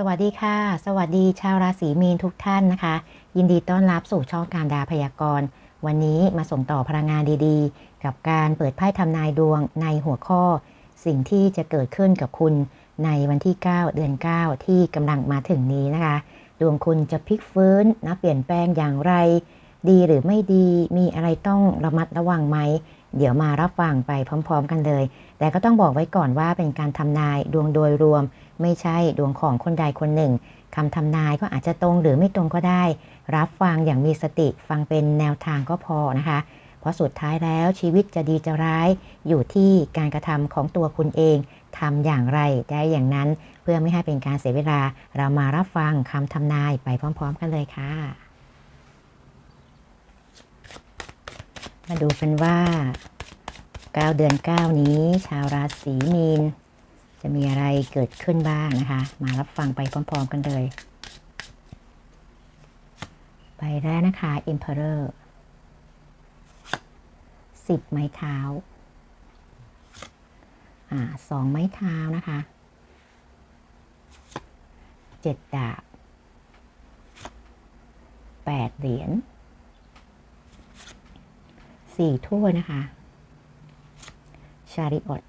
สวัสดีค่ะ สวัสดีชาวราศีมีนทุกท่านนะคะ ยินดีต้อนรับสู่ช่องการดาพยากรณ์ วันนี้มาส่งต่อพลังงานดีๆ กับการเปิดไพ่ทำนายดวงในหัวข้อ สิ่งที่จะเกิดขึ้นกับคุณในวันที่ 9 เดือน 9 ที่กำลังมาถึงนี้นะคะ ดวงคุณจะพลิกฟื้นนะเปลี่ยนแปลงอย่างไร ดีหรือไม่ดีมีอะไรต้องระมัดระวังไหมเดี๋ยวมารับฟังไปพร้อม ๆ กันเลย แต่ก็ต้องบอกไว้ก่อนว่าเป็นการทำนายดวงโดยรวม ไม่ใช่ดวงของคนใดคนหนึ่งคำทำนายก็อาจจะตรงหรือไม่ตรงก็ได้ รับฟังอย่างมีสติฟังเป็นแนวทางก็พอนะคะ เพราะสุดท้ายแล้วชีวิตจะดีจะร้าย อยู่ที่การกระทำของตัวคุณเองทำอย่างไรได้อย่างนั้นเพื่อไม่ให้เป็นการเสียเวลา เรามารับฟังคำทำนายไปพร้อม ๆ กันเลยค่ะ มาดูกันว่า 9 เดือน 9 นี้ ชาวราศีมีน จะมีอะไรเกิดขึ้นบ้างนะคะ มารับฟังไปพร้อม ๆ กันเลยไปแรกนะคะ Emperor สิบไม้เท้าอ่าสองไม้เท้านะคะเจ็ดดาบแปดเหรียญสี่ถ้วยนะคะ ชาริออต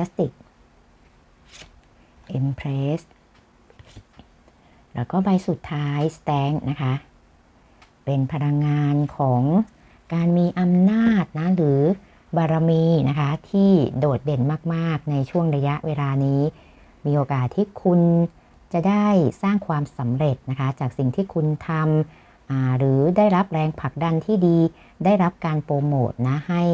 justice empress แล้วก็ใบสุดท้าย stank นะคะ เป็นพลังงานของการมีอำนาจนะ หรือบารมีนะคะ ที่โดดเด่นมาก ๆ ในช่วงระยะเวลานี้ มีโอกาสที่คุณจะได้สร้างความสำเร็จนะคะ จากสิ่งที่คุณทำ หรือได้รับแรงผลักดันที่ดี ได้รับการโปรโมทนะให้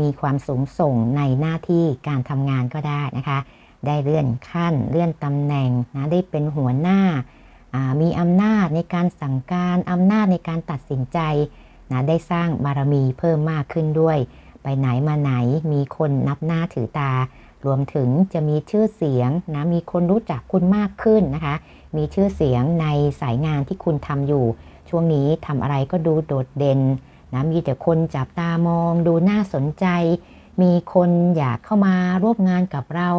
มีความสูงส่งในหน้าที่การทำงานก็ได้นะคะ ได้เลื่อนขั้นเลื่อนตำแหน่งนะได้เป็นหัวหน้า มีอำนาจในการสั่งการอำนาจในการตัดสินใจนะได้สร้างบารมีเพิ่มมากขึ้นด้วย ไปไหนมาไหนมีคนนับหน้าถือตา รวมถึงจะมีชื่อเสียงนะมีคนรู้จักคุณมากขึ้นนะคะ มีชื่อเสียงในสายงานที่คุณทำอยู่ ช่วงนี้ทำอะไรก็ดูโดดเด่นนะมีแต่คนจับตามอง ดูน่าสนใจ มีคนอยากเข้ามาร่วมงานกับเรา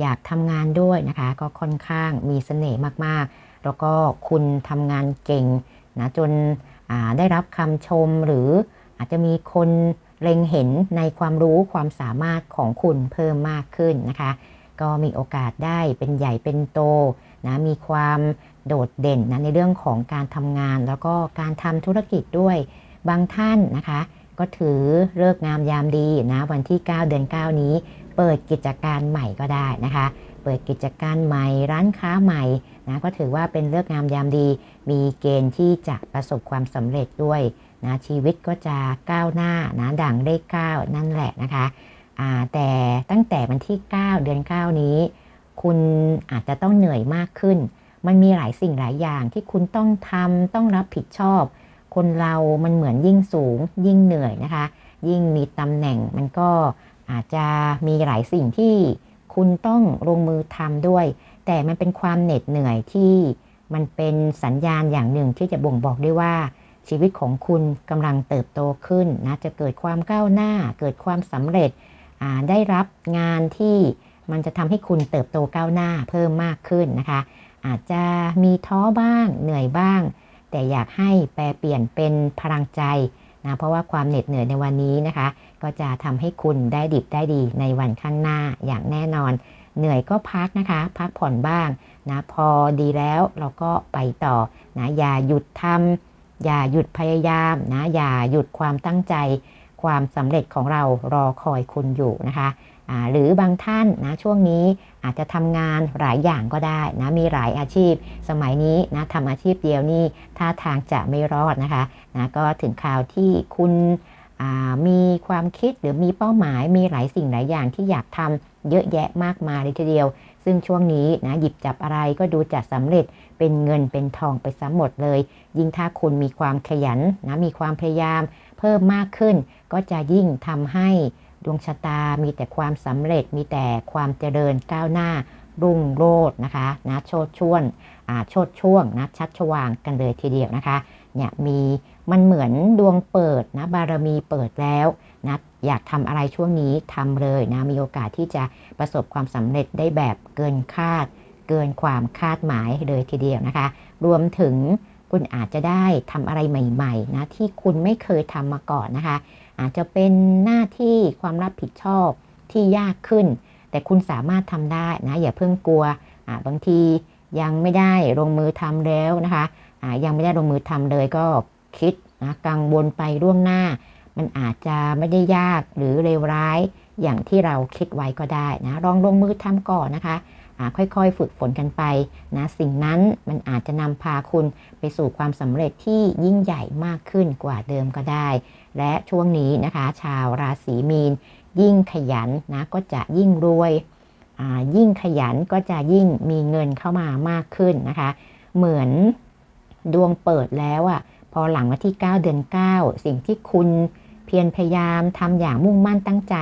อยากทำงานด้วยนะคะ ก็ค่อนข้างมีเสน่ห์มากๆ แล้วก็คุณทำงานเก่งนะจนได้รับคำชมหรืออาจจะมีคนเล็งเห็นในความรู้ความสามารถของคุณเพิ่มมากขึ้นนะคะ ก็มีโอกาสได้เป็นใหญ่เป็นโตนะมีความ โดดเด่นนะในเรื่องของการทำงานแล้วก็การทำธุรกิจด้วยบางท่านนะคะ ก็ถือเลิกงามยามดีนะวันที่ 9 เดือน 9 นี้ เปิดกิจการใหม่ก็ได้นะคะ เปิดกิจการใหม่ร้านค้าใหม่นะก็ถือว่าเป็นเลิกงามยามดี มีเกณฑ์ที่จะประสบความสำเร็จด้วยนะชีวิตก็จะก้าวหน้านะดังเลข9นั่นแหละนะคะแต่ตั้งแต่วันที่ 9 เดือน 9 นี้ คุณอาจจะต้องเหนื่อยมากขึ้น มันมีหลายสิ่งหลายอย่างที่คุณต้องทำต้องรับผิดชอบ คนเรามันเหมือนยิ่งสูง ยิ่งเหนื่อยนะคะ ยิ่งมีตำแหน่งมันก็อาจจะมีหลายสิ่งที่คุณต้องลงมือทำด้วย แต่มันเป็นความเหน็ดเหนื่อยที่มันเป็นสัญญาณอย่างหนึ่งที่จะบ่งบอกได้ว่าชีวิตของคุณกำลังเติบโตขึ้นนะจะเกิดความก้าวหน้า เกิดความสำเร็จได้รับงานที่มันจะทำให้คุณเติบโตก้าวหน้าเพิ่มมากขึ้นนะคะ อาจจะมีท้อบ้างเหนื่อยบ้าง แต่อยากให้แปลเปลี่ยนเป็นพลังใจนะเพราะว่าความเหน็ดเหนื่อยในวันนี้นะคะ ก็จะทำให้คุณได้ดิบได้ดีในวันข้างหน้าอย่างแน่นอน เหนื่อยก็พักนะคะ พักผ่อนบ้างนะพอดีแล้วเราก็ไปต่อนะอย่าหยุดทำอย่าหยุดพยายามนะอย่าหยุดความตั้งใจ ความสำเร็จของเรารอคอยคุณอยู่นะคะ หรือบางท่านนะช่วงนี้อาจจะทำงานหลายอย่างก็ได้นะมีหลายอาชีพ สมัยนี้นะทำอาชีพเดียวนี่ท่าทางจะไม่รอดนะคะนะก็ถึงคราวที่คุณมีความคิดหรือมีเป้าหมายมีหลายสิ่งหลายอย่างที่อยากทำเยอะแยะมากมายเลยทีเดียว ซึ่งช่วงนี้นะหยิบจับอะไรก็ดูจะสำเร็จเป็นเงินเป็นทองไปซะหมดเลย ยิ่งถ้าคุณมีความขยันนะมีความพยายามเพิ่มมากขึ้น ก็จะยิ่งทำให้ ดวงชะตามีแต่ความสำเร็จมีแต่ความเจริญก้าวหน้ารุ่งโรจน์นะคะนะโชดช่วงโชดช่วงนะชัดชวางกันเลยทีเดียวนะคะเนี่ยมีมันเหมือนดวงเปิดนะบารมีเปิดแล้วนะอยากทำอะไรช่วงนี้ทำเลยนะมีโอกาสที่จะประสบความสำเร็จได้แบบเกินคาด เกินความคาดหมายเลยทีเดียวนะคะ รวมถึงคุณอาจจะได้ทำอะไรใหม่ๆนะที่คุณไม่เคยทำมาก่อนนะคะ อาจจะเป็นหน้าที่ความรับผิดชอบที่ยากขึ้น แต่คุณสามารถทำได้นะ อย่าเพิ่งกลัวบางทียังไม่ได้ลงมือทำแล้วนะคะยังไม่ได้ลงมือทำเลยก็คิดนะกังวลไปล่วงหน้า มันอาจจะไม่ได้ยากหรือเลวร้ายอย่างที่เราคิดไว้ก็ได้นะลองลงมือทำก่อนนะคะค่อยๆ ฝึกฝนกันไปนะสิ่งนั้นมันอาจจะนำพาคุณไปสู่ความสำเร็จที่ยิ่งใหญ่มากขึ้นกว่าเดิมก็ได้ และช่วงนี้นะคะ ชาวราศีมีน ยิ่งขยันนะก็จะยิ่งรวยยิ่งขยันก็จะยิ่งมีเงินเข้ามามากขึ้นนะคะ เหมือนดวงเปิดแล้วอะ่ะพอหลังวันที่ 9 เดือน 9 สิ่งที่คุณเพียรพยายามทำอย่างมุ่งมั่นตั้งใจ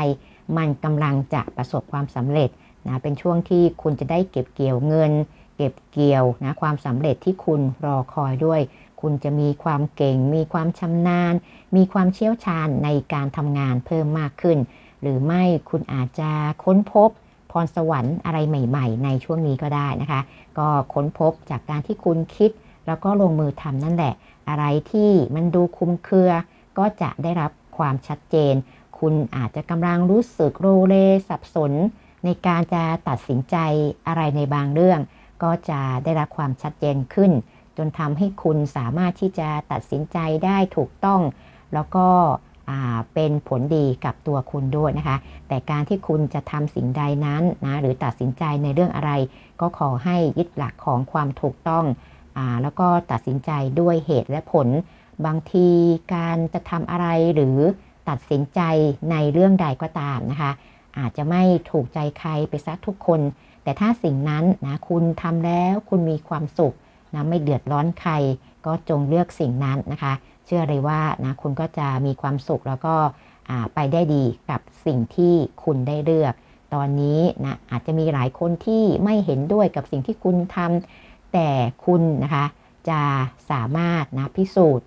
มันกำลังจะประสบความสำเร็จนะเป็นช่วงที่คุณจะได้เก็บเกี่ยวเงิน เก็บเกี่ยวนะความสำเร็จที่คุณรอคอยด้วย คุณจะมีความเก่ง มีความชำนาญ มีความเชี่ยวชาญในการทำงานเพิ่มมากขึ้น หรือไม่คุณอาจจะค้นพบพรสวรรค์อะไรใหม่ๆ ในช่วงนี้ก็ได้นะคะ ก็ค้นพบจากการที่คุณคิด แล้วก็ลงมือทำนั่นแหละ อะไรที่มันดูคุ้มเครือ ก็จะได้รับความชัดเจน คุณอาจจะกำลังรู้สึกโรเลสับสน ในการจะตัดสินใจอะไรในบางเรื่อง ก็จะได้รับความชัดเจนขึ้น นทำให้คุณสามารถที่จะตัดสินใจได้ถูกต้อง แล้วก็เป็นผลดีกับตัวคุณด้วยนะคะ แต่การที่คุณจะทำสิ่งใดนั้นนะหรือตัดสินใจในเรื่องอะไร ก็ขอให้ยึดหลักของความถูกต้องอแล้วก็ตัดสินใจด้วยเหตุและผล บางทีการจะทำอะไรหรือตัดสินใจในเรื่องใดก็ตามนะคะ อาจจะไม่ถูกใจใครไปซะทุกคน แต่ถ้าสิ่งนั้นนะคุณทำแล้วคุณมีความสุข นะไม่เดือดร้อนใคร ก็จงเลือกสิ่งนั้นนะคะ เชื่อเลยว่านะคุณก็จะมีความสุขแล้วก็ไปได้ดีกับสิ่งที่คุณได้เลือก ตอนนี้นะอาจจะมีหลายคนที่ไม่เห็นด้วยกับสิ่งที่คุณทำแต่คุณนะคะจะสามารถนะพิสูจน์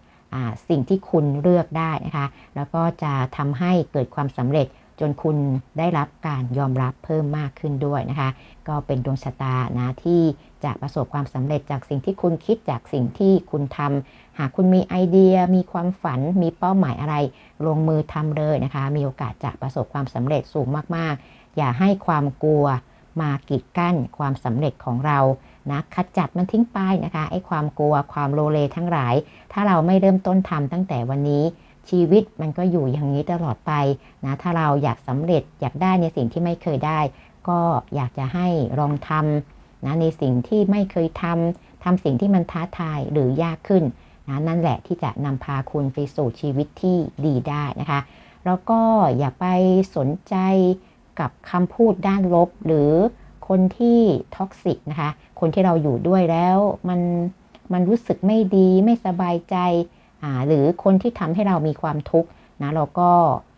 สิ่งที่คุณเลือกได้นะคะ แล้วก็จะทำให้เกิดความสำเร็จ จนคุณได้รับการยอมรับเพิ่มมากขึ้นด้วยนะคะ ก็เป็นดวงชะตานะที่จะประสบความสำเร็จจากสิ่งที่คุณคิดจากสิ่งที่คุณทำหากคุณมีไอเดีย มีความฝัน มีเป้าหมายอะไร ลงมือทำเลยนะคะ มีโอกาสจะประสบความสำเร็จสูงมากๆ อย่าให้ความกลัวมากีดกั้นความสำเร็จของเรานะขจัดมันทิ้งไปนะคะไอ้ความกลัวความโลเลทั้งหลาย ถ้าเราไม่เริ่มต้นทำตั้งแต่วันนี้ ชีวิตมันก็อยู่อย่างนี้ตลอดไปนะถ้าเราอยากสำเร็จอยากได้ในสิ่งที่ไม่เคยได้ ก็อยากจะให้ลองทำนะในสิ่งที่ไม่เคยทำทำสิ่งที่มันท้าทายหรือยากขึ้นนะนั่นแหละที่จะนำพาคุณไปสู่ชีวิตที่ดีได้นะคะ แล้วก็อย่าไปสนใจกับคำพูดด้านลบ หรือคนที่ท็อกซิกนะคะ คนที่เราอยู่ด้วยแล้วมันมันรู้สึกไม่ดีไม่สบายใจ หรือคนที่ทำให้เรามีความทุกข์นะเราก็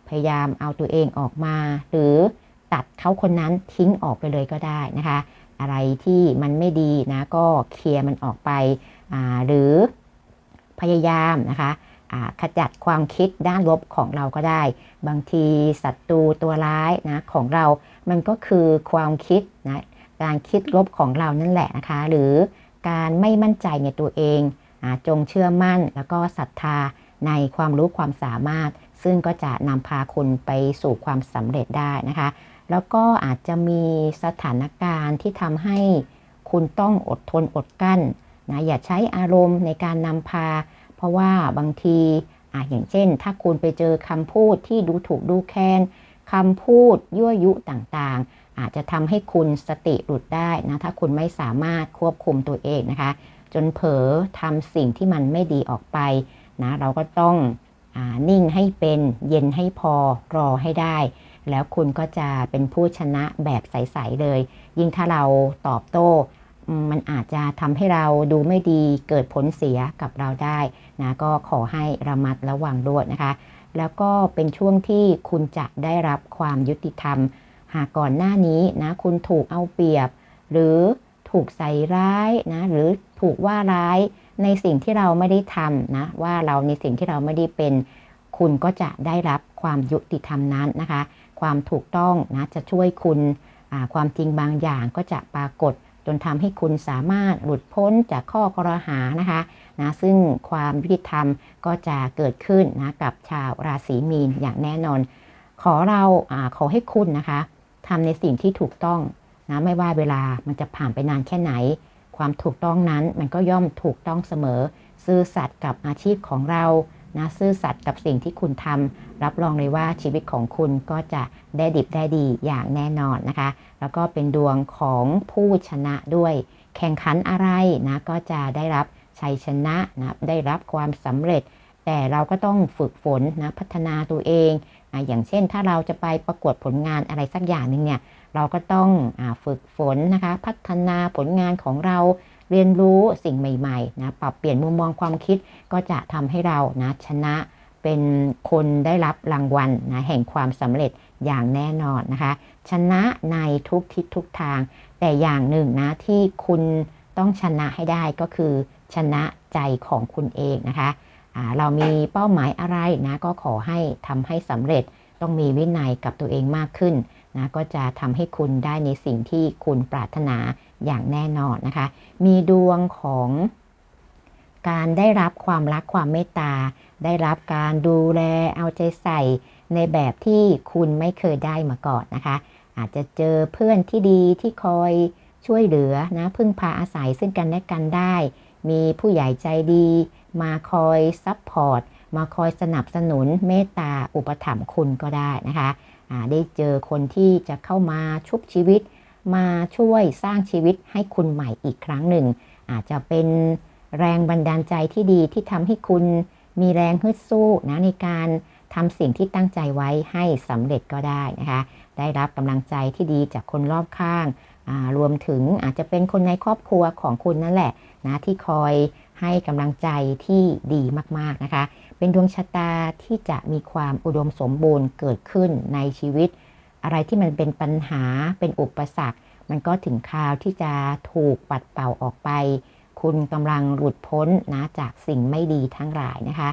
พยายามเอาตัวเองออกมา หรือตัดเขาคนนั้นทิ้งออกไปเลยก็ได้นะคะ อะไรที่มันไม่ดีนะก็เคลียร์มันออกไป หรือพยายามนะคะขจัดความคิดด้านลบของเราก็ได้ บางทีศัตรูตัวร้ายนะของเรา มันก็คือความคิดนะการคิดลบของเรานั่นแหละนะคะ หรือการไม่มั่นใจในตัวเอง จงเชื่อมั่น แล้วก็ศรัทธาในความรู้ความสามารถ ซึ่งก็จะนำพาคุณไปสู่ความสำเร็จได้นะคะ แล้วก็อาจจะมีสถานการณ์ที่ทำให้คุณต้องอดทนอดกั้นนะอย่าใช้อารมณ์ในการนำพา เพราะว่าบางทีออย่างเช่น ถ้าคุณไปเจอคำพูดที่ดูถูกดูแคลนคำพูดยั่วยุต่างๆ อาจจะทำให้คุณสติหลุดได้นะถ้าคุณไม่สามารถควบคุมตัวเองนะคะ จนเผลอทำสิ่งที่มันไม่ดีออกไปนะเราก็ต้องอนิ่งให้เป็นเย็นให้พอรอให้ได้ แล้วคุณก็จะเป็นผู้ชนะแบบใส ๆ เลย ยิ่งถ้าเราตอบโต้ มันอาจจะทำให้เราดูไม่ดีเกิดผลเสียกับเราได้นะก็ขอให้ระมัดระวังด้วยนะคะ แล้วก็เป็นช่วงที่คุณจะได้รับความยุติธรรม หากก่อนหน้านี้นะคุณถูกเอาเปรียบ หรือ ถูกใส่ร้ายนะหรือถูกว่าร้ายในสิ่งที่เราไม่ได้ทำนะว่าเราในสิ่งที่เราไม่ได้เป็น คุณก็จะได้รับความยุติธรรมนั้นนะคะ ความถูกต้องนะจะช่วยคุณความจริงบางอย่างก็จะปรากฏจนทำให้คุณสามารถหลุดพ้นจากข้อกรหานะคะนะซึ่งความยุติธรรมก็จะเกิดขึ้นนะกับชาวราศีมีนอย่างแน่นอน ขอเราอขอให้คุณนะคะทำในสิ่งที่ถูกต้อง นะไม่ว่าเวลามันจะผ่านไปนานแค่ไหน ความถูกต้องนั้นมันก็ย่อมถูกต้องเสมอ ซื่อสัตย์กับอาชีพของเรานะซื่อสัตย์กับสิ่งที่คุณทำรับรองเลยว่าชีวิตของคุณก็จะได้ดิบได้ดีอย่างแน่นอนนะคะ แล้วก็เป็นดวงของผู้ชนะด้วย แข่งขันอะไรนะก็จะได้รับชัยชนะนะได้รับความสำเร็จ แต่เราก็ต้องฝึกฝนนะพัฒนาตัวเองนะอย่างเช่นถ้าเราจะไปประกวดผลงานอะไรสักอย่างหนึ่งเนี่ย เราก็ต้องอฝึกฝนนะคะ พัฒนาผลงานของเราเรียนรู้สิ่งใหม่ๆนะปรับเปลี่ยนมุมมองความคิดก็จะทำให้เรานะชนะเป็นคนได้รับรางวัลนะแห่งความสำเร็จอย่างแน่นอนนะคะ ชนะในทุกทิศทุกทาง แต่อย่างหนึ่งนะที่คุณต้องชนะให้ได้ก็คือ ชนะใจของคุณเองนะคะเรามีเป้าหมายอะไรนะก็ขอให้ทำให้สำเร็จต้องมีวินัยกับตัวเองมากขึ้น นะก็จะทำให้คุณได้ในสิ่งที่คุณปรารถนาอย่างแน่นอนนะคะ มีดวงของการได้รับความรักความเมตตา ได้รับการดูแลเอาใจใส่ในแบบที่คุณไม่เคยได้มาก่อนนะคะ อาจจะเจอเพื่อนที่ดีที่คอยช่วยเหลือนะพึ่งพาอาศัยซึ่งกันและกันได้ มีผู้ใหญ่ใจดี มาคอยซัพพอร์ต มาคอยสนับสนุนเมตตาอุปถัมภ์คุณก็ได้นะคะได้เจอคนที่จะเข้ามาชุบชีวิต มาช่วยสร้างชีวิตให้คุณใหม่อีกครั้งหนึ่ง อาจจะเป็นแรงบันดาลใจที่ดีที่ทำให้คุณมีแรงฮึดสู้นะในการทำสิ่งที่ตั้งใจไว้ให้สำเร็จก็ได้นะคะ ได้รับกำลังใจที่ดีจากคนรอบข้าง รวมถึงอาจจะเป็นคนในครอบครัวของคุณนั่นแหละนะที่คอยให้กำลังใจที่ดีมากๆนะคะ เป็นดวงชะตาที่จะมีความอุดมสมบูรณ์เกิดขึ้นในชีวิต อะไรที่มันเป็นปัญหาเป็นอุปสรรค มันก็ถึงคราวที่จะถูกปัดเป่าออกไป คุณกำลังหลุดพ้นนะจากสิ่งไม่ดีทั้งหลายนะคะ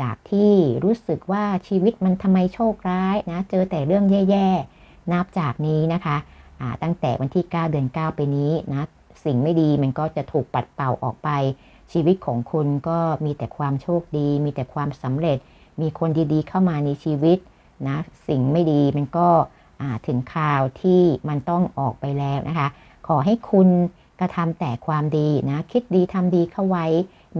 จากที่รู้สึกว่าชีวิตมันทำไมโชคร้ายนะเจอแต่เรื่องแย่ๆนับจากนี้นะคะตั้งแต่วันที่ 9 เดือน 9 ไปนี้นะสิ่งไม่ดีมันก็จะถูกปัดเป่าออกไป ชีวิตของคุณก็มีแต่ความโชคดี มีแต่ความสำเร็จ มีคนดีๆ เข้ามาในชีวิตนะสิ่งไม่ดีมันก็ถึงคราวที่มันต้องออกไปแล้วนะคะ ขอให้คุณกระทำแต่ความดีนะคิดดีทำดีเข้าไว้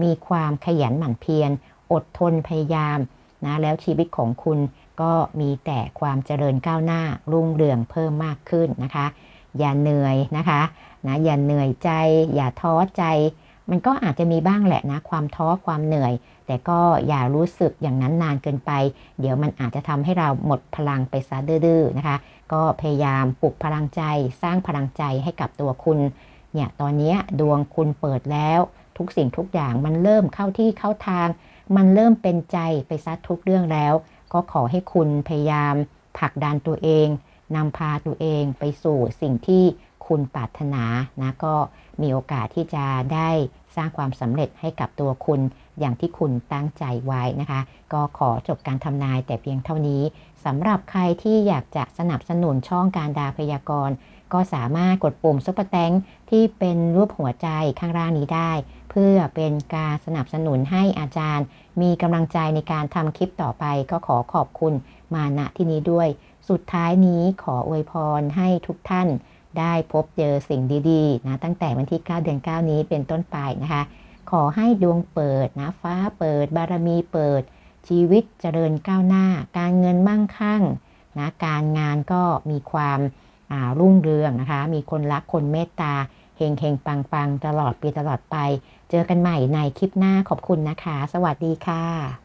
มีความขยันหมั่นเพียรอดทนพยายามนะแล้วชีวิตของคุณก็มีแต่ความเจริญก้าวหน้ารุ่งเรืองเพิ่มมากขึ้นนะคะ อย่าเหนื่อยนะคะนะอย่าเหนื่อยใจ อย่าท้อใจ มันก็อาจจะมีบ้างแหละนะ ความท้อความเหนื่อย แต่ก็อย่ารู้สึกอย่างนั้นนานเกินไป เดี๋ยวมันอาจจะทำให้เราหมดพลังไปซะดื้อๆนะคะ ก็พยายามปลุกพลังใจ สร้างพลังใจให้กับตัวคุณ เนี่ยตอนนี้ดวงคุณเปิดแล้ว ทุกสิ่งทุกอย่างมันเริ่มเข้าที่เข้าทาง มันเริ่มเป็นใจไปซะทุกเรื่องแล้ว ก็ขอให้คุณพยายามผลักดันตัวเองนำพาตัวเองไปสู่สิ่งที่ คุณปรารถนานะก็มีโอกาสที่จะได้สร้างความสำเร็จให้กับตัวคุณอย่างที่คุณตั้งใจไว้นะคะ ก็ขอจบการทำนายแต่เพียงเท่านี้สำหรับใครที่อยากจะสนับสนุนช่องการดาพยากรณ์ก็สามารถกดปุ่มซุปเปอร์แตงที่เป็นรูปหัวใจข้างล่างนี้ได้ เพื่อเป็นการสนับสนุนให้อาจารย์ มีกำลังใจในการทำคลิปต่อไป ก็ขอขอบคุณมาณที่นี้ด้วย สุดท้ายนี้ขออวยพรให้ทุกท่าน ได้พบเจอสิ่งดีๆนะตั้งแต่วันที่ 9 เดือน 9 นี้เป็นต้นไปนะคะ ขอให้ดวงเปิดนะฟ้าเปิด บารมีเปิด ชีวิตเจริญก้าวหน้า การเงินมั่งคั่งนะการงานก็มีความรุ่งเรืองนะคะ มีคนรักคนเมตตาเฮงเฮงปังปังตลอดปีตลอดไป เจอกันใหม่ในคลิปหน้าขอบคุณนะคะ สวัสดีค่ะ